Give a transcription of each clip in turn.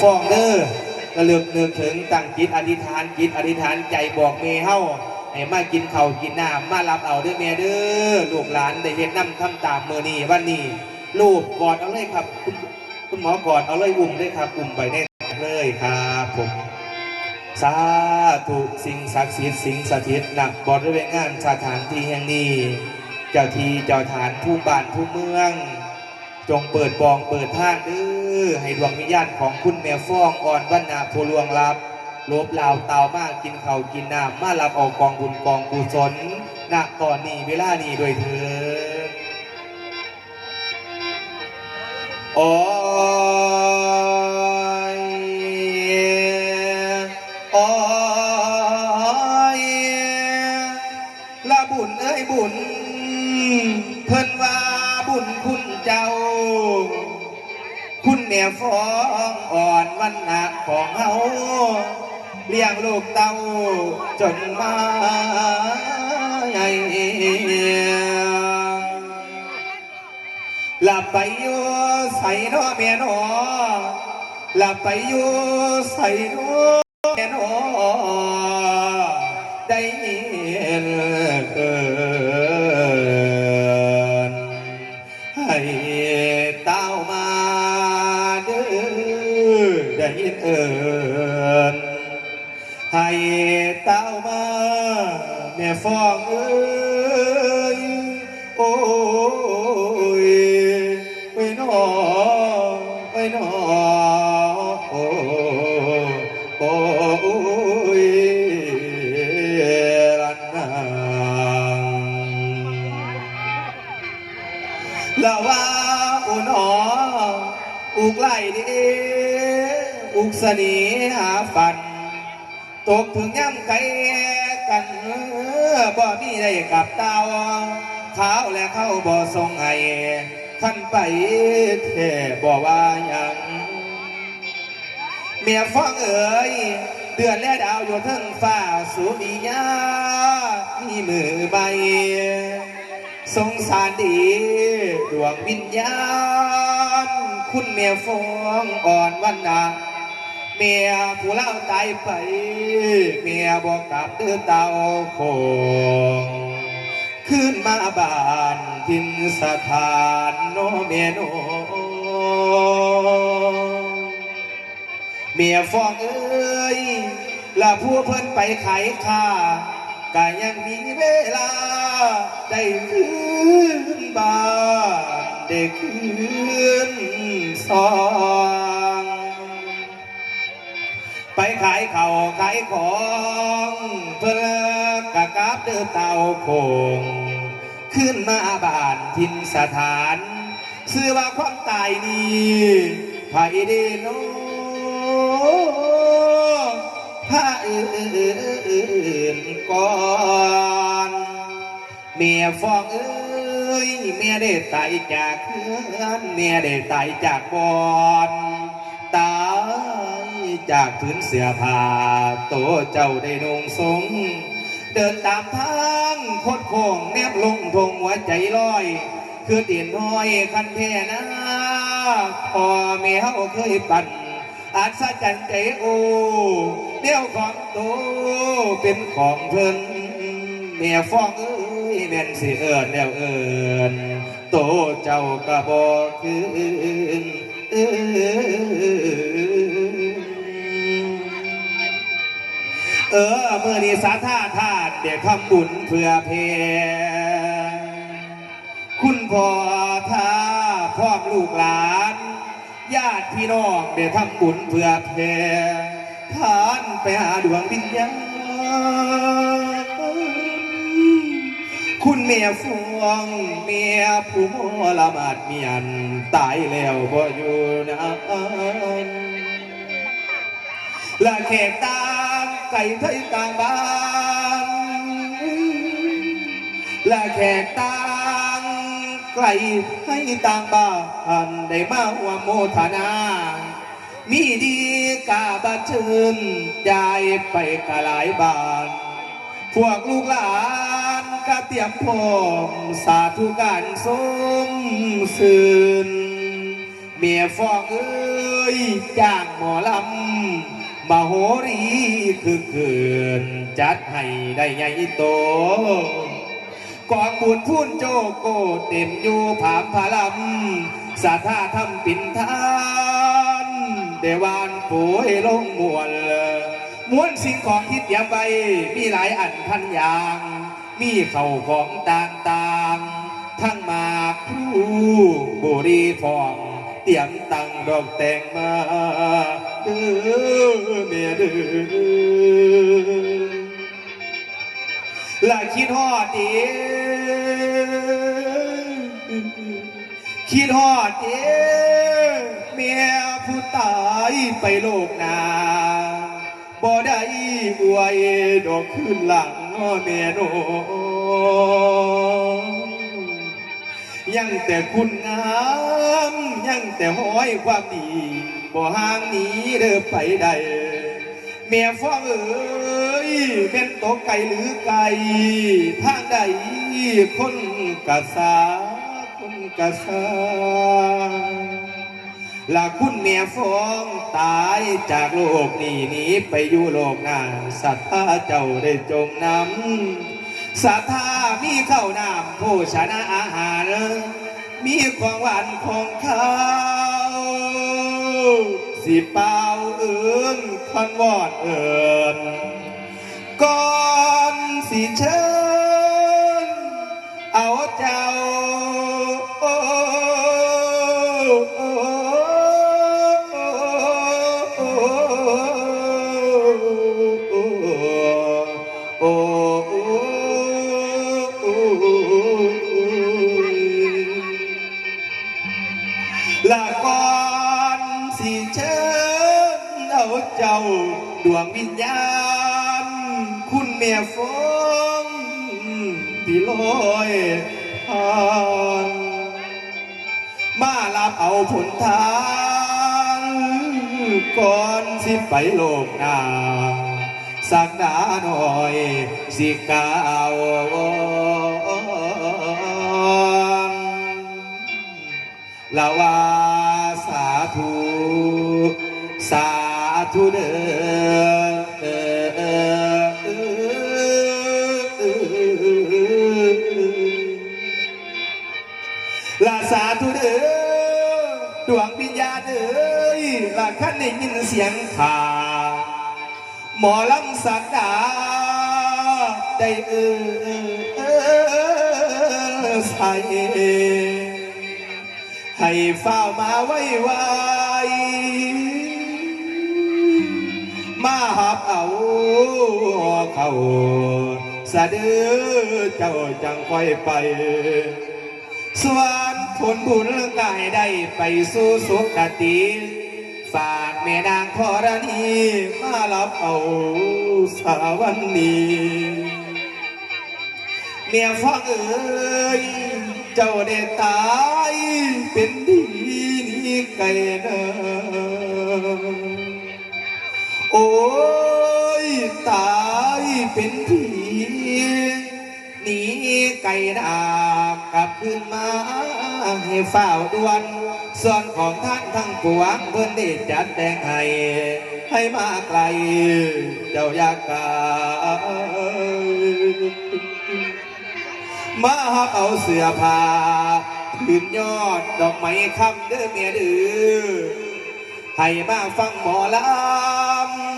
ฟองเด้อระลึกนึกถึงตั้งจิตอธิษฐานจิตอธิษฐานใจบอกเมเฮาให้มากินเข้ากินน้ำมารับเอาเด้อแม่เด้อลูกหลานได้เฮ็ดน้ำทำตามมือนี้วันนี้ลูกกอดเอาเลยครับ คุณคุณหมอกอดเอาเลยอุ้มเลยครับอุ้มไปได้เลยครับผมสาธุสิ่งศักดิ์สิทธิ์สิ่งสถิตหนักบริเวณงานสถานที่แห่งนี้ เจ้าทีเจ้าฐานผู้บ้านผู้เมือง จงเปิดบองเปิดท่านเด้อ ให้ดวงวิญญาณของคุณแม่ฟ้องอ่อนวันนาผู้ลวงลับลบลาวเตามากกินเขากินน้ำมารับเอากองบุญกองกุศลณตอนนี้เวลานี้ด้วยเถิดโอ้่ฟ้องอ่อนวันหนักของเฮาเลี้ยงลูกเต้าจนมาใหญ่หลับไปอยู่ใส่นอเมียนอหลับไปอยู่ใส่นอ ให้เต้ามาแม่ฟองเอ้ยโอ้ยไปนอไปนอโอ้โอ้ยลันนาละว่าอุนออุกไล่ดีอุกสนีหาฟัน ตกถึงย่ำไกลกันบ่มีได้กับเตาขาวและเข้าบ่ทรงให้ขันไปแท่บ่ว่ายังเมียฟ้องเอ๋ยเดือนและดาวอยู่ทั้งฟ้าสุริยามีมือใบสงสารดีดวงวิญญาณ คุณเมียฟ้องอ่อนวันนา เมียผู้เล่าตายไป เมียบอกกลับเดือเตาโคงขึ้นมาบ้านทินสถานโนเมียโนเมียฟ้องเอ้ยละผู้เพิ่นไปขายข้าก็ยังมีเวลา ได้คืนบ้านได้คืนซอง ขายเข่าขายของเพื่อกะกราบเดือเต่าโคงขึ้นมาบ้านทินสถานซื้อว่าความตายนี้ไผเดโนพระอื่นก่อนเมียฟองเอ้ยเมียได้ตายจากเพื่อนเมียได้ตายจากบอน จากพื้นเสื้อผ้าโตเจ้าได้นงสง เดินตามทางโคดโค้งแนบลงทงหัวใจลอย คือตีนห้อยคันแท่นะพอเมียเขาเคยปั่นอาจสะจันใจโอเดี่ยวของโตเป็นของเพิ่นเมียฟ้องเอ้ยแม่นสิเอิญแล้วเอิญโตเจ้าก็บอกคืนเอิ้น เออเมื่อนี้สาธาธาตุเดี๋ยวทำบุญเพื่อเพคุณพ่อท่าพร้อมลูกหลาน ญาติพี่น้องได้ทำบุญเพื่อแผ่ทานไปหาดวงวิญญาณคุณเมียฟวงเมียผู้มละมาดเมียนตายแล้วบ่อยู่นะละเขตตา ไก่ไทยกลางบ้านและแขกต่างไกลให้ต่างบ้านได้มาว่าโมทนา มีดีกาบัดชื่นใจไปกะหลายบ้าน พวกลูกหลานก็เตรียมพร้อมสาธุการสมสื่นเมียฟองเอ้ยจ้างหมอลำ มาโหรีคือเกินจัดให้ได้ใหญ่โตกองบุญพูนโจโกเต็มอยู่ผามพาลำสาธาทำปินทานเดวานปูให้ลงมวลม้วนสิ่งของที่เตรียมไว้มีหลายอันพันอย่าง มีเข่าของต่างๆ ทั้งมากพลูบุรีทอง ตรียมตังดอกแตงมาเด้อเมียเด้อละคิดฮอดเดีคิดฮอดเดีเมียผู้ตายไปโลกนาบ่ได้อวยดอกขึ้นหลังเมียโน ยังแต่คุณงามยังแต่ห้อยความดีบ่ห่างหนีเด้อไปใดเมียฟ้องเอ๋ยเป็นตกไก่หรือไก่ทางใดคนกะสาคนกะสาละคุณเมียฟ้องตายจากโลกนี้หนีไปอยู่โลกหน้าสัทธาเจ้าได้จมน้ำ สัทธามีข้าวน้ำโภชนะอาหาร มีของหวานของข้าวสิเป่าเอินคอนวอดเอินก่อนสิเชิญ วิญญาณ คุณแม่ฟงที่ลอยผ่านมารับเอาผลทาง ก่อนสิไปโลกหน้าสักดาหน่อยสิกล่าวลาวาสาธุ สาธุเด้อ ธุเด้อดวงวิญญาณเอ้ยลาขั้นได้ยินเสียงข่าหมอลำสักดาได้เออใส่ให้เฝ้ามาไว้ไวมาหับเอาเขาสะดือเจ้าจังค่อยไปส่วน ผลบุญกายได้ไปสู่สุคติ ฝากแม่นางธรณีมารับเอาสาวันนี้เมียฟังเอ๋ยเจ้าได้ตายเป็นดีนี่ไกลเนอโอ้ยตายเป็นผีหนีไก่ดากลับขึ้นมา ให้เฝ้าด่วน ส่วนของท่านทั้งปวงเพื่อนได้จัดแต่งให้ให้มาไกล เจ้าอยากกามาหับเอาเสื้อผ้าถืนยอดดอกไม้คำเด้อเมียดือให้มาฟังหมอล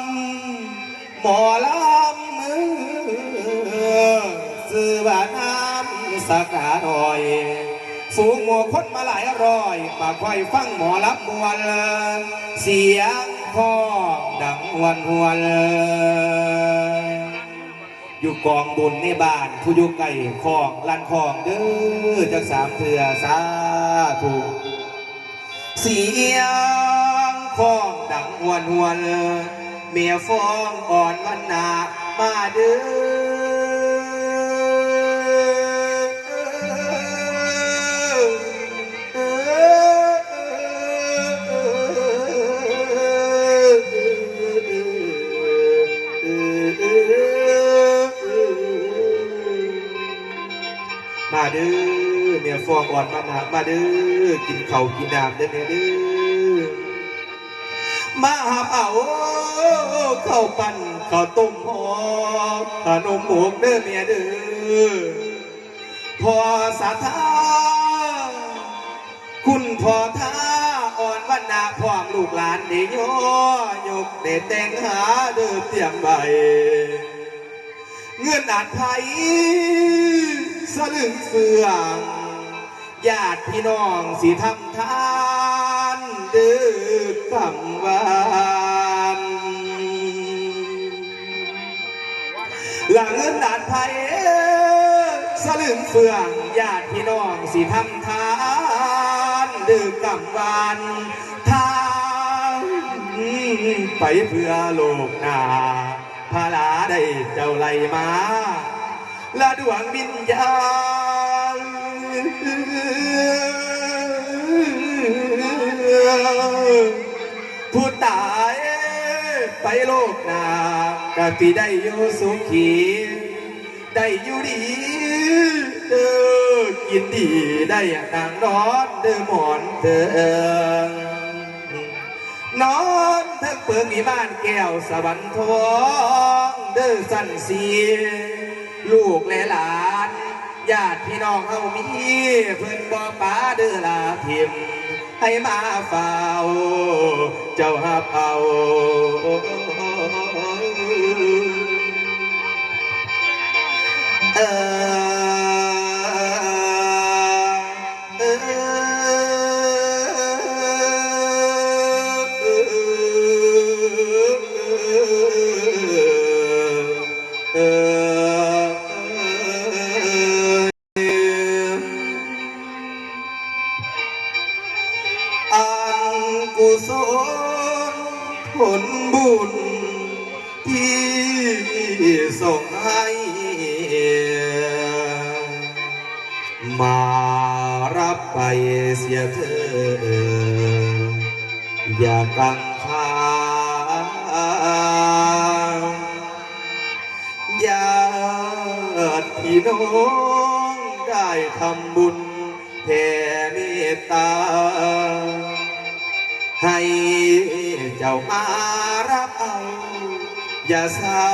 ำหมอลำเออซื้อว่าน้ำสักหาหน่อย ฝูงหมัวคนมาหลายร้อยมาคอยฟังหมอลำมวลเสียงพ้องดังหวนหวนอยู่กองบุญในบ้านผู้อยู่ไก่ของลันของเด้อจากสามเถื่อสาธุเสียงของดังหวนหวนเมียฟ้องอ่อนมันหนามาเด้อ มาเด้อเมียฟองอ่อนมามามาเด้อกินเข้ากินน้ำเด้อเมียเด้อมาหับเอาข้าวปั้นข้าวต้มหอมขนมหมกเด้อเมียเด้อพอสาธาคุณพอท่าอ่อนวันนาพร้อมลูกหลานเดีโยยกเด็ดแต่งหาเด้อเตรียมใบเงื่อนอาจไทย สลึงเฟื่องญาติพี่น้องสิทำทานดือคำวานหลังเงินอาจไทยสลึงเฟื่องญาติพี่น้องสิทำทานดือกำวานทางไปเพื่อโลกนาพาลาได้เจ้าไหลมา และดวงวิญญาณผู้ตายไปโลกหนากะที่ได้อยู่สุขีได้อยู่ดีเด้อกินดีได้นางนอนเด้อหมอนเด้อนอนทั้งเปิงมีบ้านแก้วสวรรค์ทองเด้อสันเสีย ลูกและหลานญาติพี่น้องเฮามีเพิ่นบ่ป้าเด้อลาทิมให้มาเฝ้าเจ้าหับเอาเออ กุศลผลบุญ ที่ส่งให้มารับไปเสียเธอ อย่ากังขาญาติพี่น้องได้ทำบุญแผ่เมตตา ให้เจ้ามารับเอา อย่าเศร้า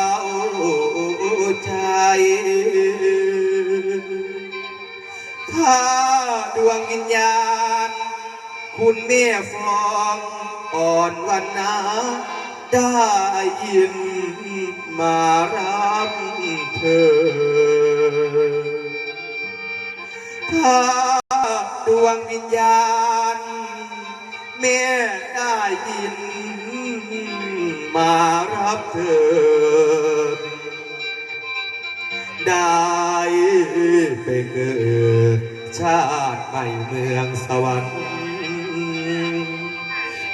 ใจ ถ้าดวงวิญญาณ คุณแม่ฟองอ่อนวันนาได้ยินมารับเธอ ถ้าดวงวิญญาณ แม่ได้ยิน มารับเธอ ได้ไปเกิดชาติใหม่เมืองสวรรค์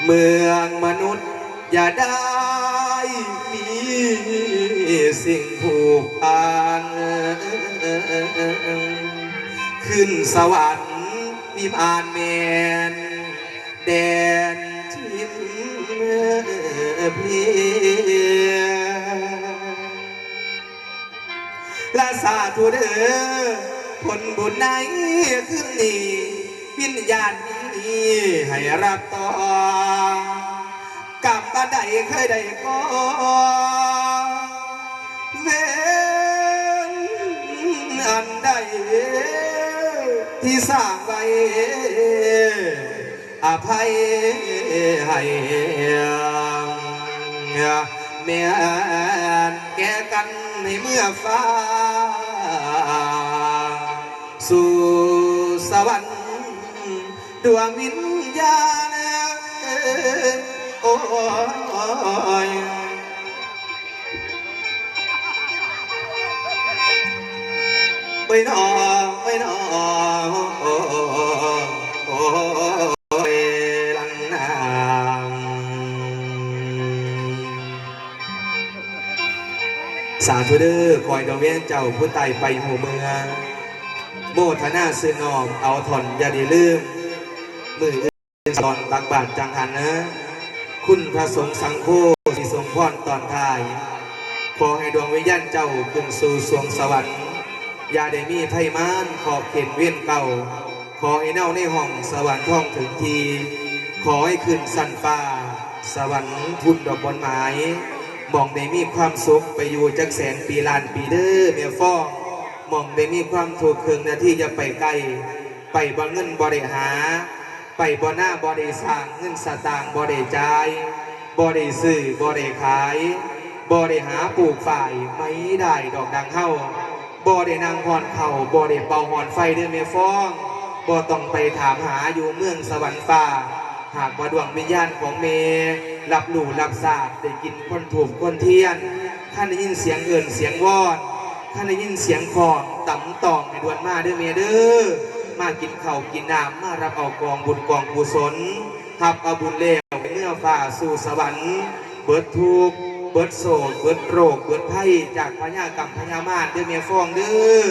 เมืองมนุษย์อย่าได้มีสิ่งผูกพันขึ้นสวรรค์วิมานเมน แดนทิมเพียและสาธุเด้อผลบุญไหนขึ้นนี้วิญญาณนี้ให้รับต่อกรรมอันใดเคยได้ก่อเวนอันใดที่สร้างไว้ อภัยให้เมียนแก่กันในเมื่อฟ้า สู่สวรรค์ดวงวิญญาณโอ้ยไปนอไปนอ สาธุเด้อคอยดอกเวียนเจ้าผู้ไต่ไปหัวเมืองโมทนาซื้อนอมเอาถอนอย่าไดีลืมมืออื่นตอนตักบาทจังหันนะ คุณพระสงฆ์สังโฆที่ทรงพรตอนท้ายขอให้ดวงวิญญาณเจ้าขึ้นสู่สวงสวรรค์อย่าได้มีไพมานขอบเขตเวียนเก่า ขอให้เน่าในห้องสวรรค์ท่องถึงที ขอให้ขึ้นสันฟ้า สวรรค์ทุนดอกบอนไม้ มองได้มีความสุขไปอยู่จักแสนปีล้านปีเด้อเมียฟ้องมองได้มีความถูกเคืองหนาที่จะไปไกลไปบ่เงินบ่ได้หา ไปบ่หน้าบ่ได้สร้างเงินสตางค์บ่ได้จ่ายบ่ได้ซื้อบ่ได้ขายบ่ได้หาปลูกฝ่ายไม่ได้ดอกดังเฮาบ่ได้นางหอนเข่าบ่ได้เป่าหอนไฟเด้อเมียฟ้องบ่ต้องไปถามหาอยู่เมืองสวรรค์ฟ้า หากว่าดวงวิญญาณของเม รับหลู่รับทราบได้กินคนถูกคนเทียนท่านได้ยินเสียงเอินเสียงวอนท่านได้ยินเสียงของต่ำตองในดวนมาเด้อเมเด้อมากินเข้ากินน้ำมารับเอากองบุญกองกุศลหับเอาบุญเลวเมื่อฝ่าสู่สวรรค์ เบิดทุกเบิดโศกเบิดโรคเบิดภัยจากพญากรรมพญามารเด้อเมียฟองเด้อ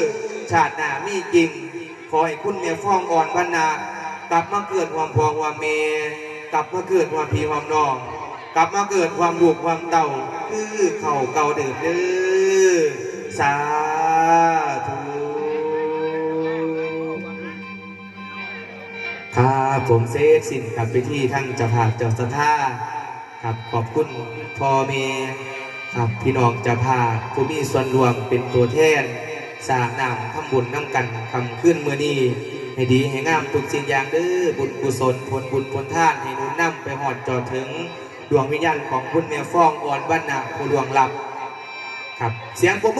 ชาติหน้ามีจริงขอให้คุณเมียฟองอ่อนวันนากลับมาเกิดความพองความเมกลับมาเกิดความพีความนอง กลับมาเกิดความลูกความเต่าคือเข่าเก่าเดิมเด้อสาธุครับผมเซฟสินกับไปที่ทั้งเจ้าภาพเจ้าสถาครับขอบคุณพ่อเมครับพี่น้องเจ้าภาพผู้มีส่วนรวมเป็นตัวแทนสร้างนามทำบุญน้ำกันคำขึ้นเมื่อนี้ให้ดีให้งามทุกสิ่งอย่างเด้อบุญกุศลผลบุญผลท่านให้นุ่นนำไปหอดจอดถึง ดวงวิญญาณของคุณเมียฟ้องอ่อนวันนาผู้ดวงลับ ครับ เสียงปรบมือ